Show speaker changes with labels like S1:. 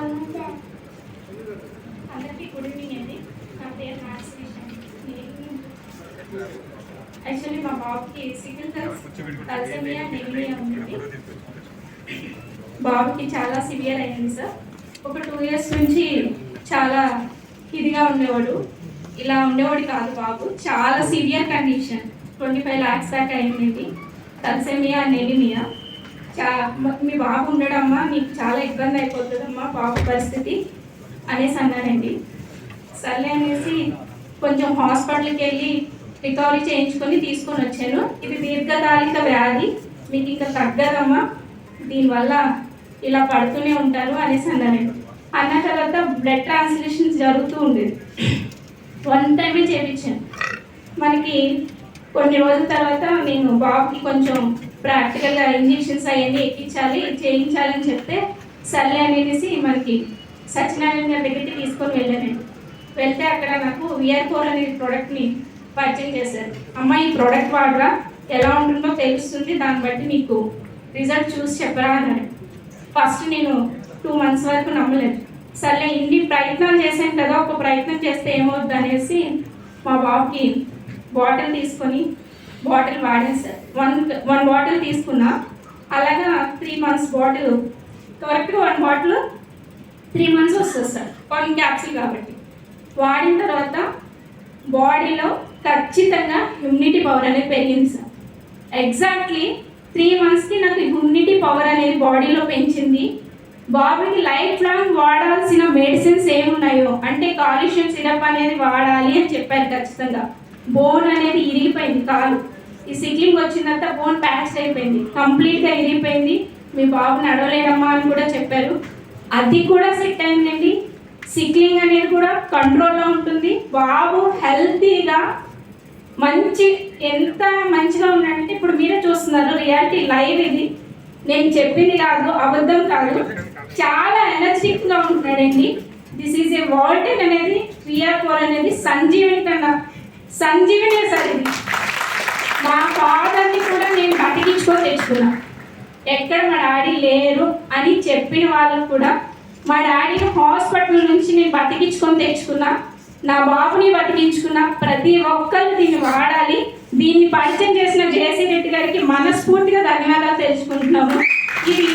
S1: అందరికీ good evening అండి. నా పేరు యాక్చువల్లీ మా బాబుకి సివిల్ తలసేమియా నెగిలియా ఉంది. బాబుకి చాలా సివియర్ అయింది సార్. ఒక టూ ఇయర్స్ నుంచి చాలా ఇదిగా ఉండేవాడు. ఇలా ఉండేవాడు కాదు బాబు. చాలా severe condition. Twenty five lakhs దాకా అయింది. తలసేమియా నెగిమియా మ- మీ బాబు ఉండడమ్మా మీకు చాలా ఇబ్బంది అయిపోతుందమ్మా బాబు పరిస్థితి అనేసి అన్నారండి. సర్లే అనేసి కొంచెం హాస్పిటల్కి వెళ్ళి రికవరీ చేయించుకొని తీసుకొని వచ్చాను. ఇది దీర్ఘకాలిక వ్యాధి మీకు ఇంకా తగ్గదమ్మా దీనివల్ల ఇలా పడుతూనే ఉంటారు అనేసి అన్నారండి. అన్న తర్వాత బ్లడ్ ట్రాన్స్లేషన్ జరుగుతూ ఉండేది. వన్ టైమే చేయించాను. మనకి కొన్ని రోజుల తర్వాత నేను బాబుకి కొంచెం ప్రాక్టికల్గా ఇంజెక్షన్స్ అవన్నీ ఎక్కించాలి చేయించాలని చెప్తే సర్లే అనేసి మనకి సత్యనారాయణ గారి దగ్గరికి తీసుకొని వెళ్ళానండి వెళ్తే అక్కడ నాకు విఆర్ ఫోర్ అనే ప్రోడక్ట్ని పరిచయం చేశారు. అమ్మ ఈ ప్రోడక్ట్ వాడరా? ఎలా ఉంటుందో తెలుస్తుంది. దాన్ని బట్టి నీకు రిజల్ట్ చూసి చెప్పరా అన్నాడు. ఫస్ట్ నేను టూ మంత్స్ వరకు నమ్మలేదు. సర్లే ఇన్ని ప్రయత్నాలు చేశాను కదా ఒక ప్రయత్నం చేస్తే ఏమవుద్ది అనేసి మా బాబుకి బాటిల్ తీసుకొని బాటిల్ వాడాను సార్. వన్ వన్ బాటిల్ తీసుకున్నా. అలాగా త్రీ మంత్స్ బాటిల్. కరెక్ట్గా వన్ బాటిల్ త్రీ మంత్స్ వస్తుంది సార్. వన్ క్యాప్సిల్ కాబట్టి. వాడిన తర్వాత బాడీలో ఖచ్చితంగా ఇమ్యూనిటీ పవర్ అనేది పెరిగింది సార్. ఎగ్జాక్ట్లీ త్రీ మంత్స్కి నాకు ఇమ్యూనిటీ పవర్ అనేది బాడీలో పెంచింది. బాబుకి లైఫ్ లాంగ్ వాడాల్సిన మెడిసిన్స్ ఏమున్నాయో అంటే కాల్షియం సిరప్ అనేది వాడాలి అని చెప్పారు ఖచ్చితంగా. బోన్ అనేది ఇరిగిపోయింది కాలు. ఈ సిగ్లింగ్ వచ్చిన తర్వాత బోన్ ప్యాచ్ అయిపోయింది కంప్లీట్గా ఇరిగిపోయింది. మీ బాబు నడవలేడమ్మా అని కూడా చెప్పారు. అది కూడా సెట్ అయిందండి. సిక్లింగ్ అనేది కూడా కంట్రోల్లో ఉంటుంది. బాబు హెల్తీగా మంచి ఎంత మంచిగా ఉన్నాడంటే ఇప్పుడు మీరే చూస్తున్నారు. రియాలిటీ లైవ్ ఇది. నేను చెప్పింది కాదు అబద్ధం కాదు. చాలా ఎనర్జెటిక్గా ఉంటున్నాడండి. దిస్ ఈజ్ ఏ వాల్టెన్ అనేది రియల్ అనేది సంజీవిని కన్నా సంజీవిని సార్ ఇది మా ఫాదర్ని కూడా నేను బతికించుకొని తెచ్చుకున్నా. ఎక్కడ మా డాడీ లేరు అని చెప్పిన వాళ్ళు కూడా మా డాడీని హాస్పిటల్ నుంచి నేను బతికించుకొని తెచ్చుకున్నా. నా బాబుని బతికించుకున్నా. ప్రతి ఒక్కరు దీన్ని వాడాలి. దీన్ని పరిచయం చేసిన జేసీ రెడ్డి గారికి మనస్ఫూర్తిగా ధన్యవాదాలు తెలుసుకుంటున్నాము. ఇది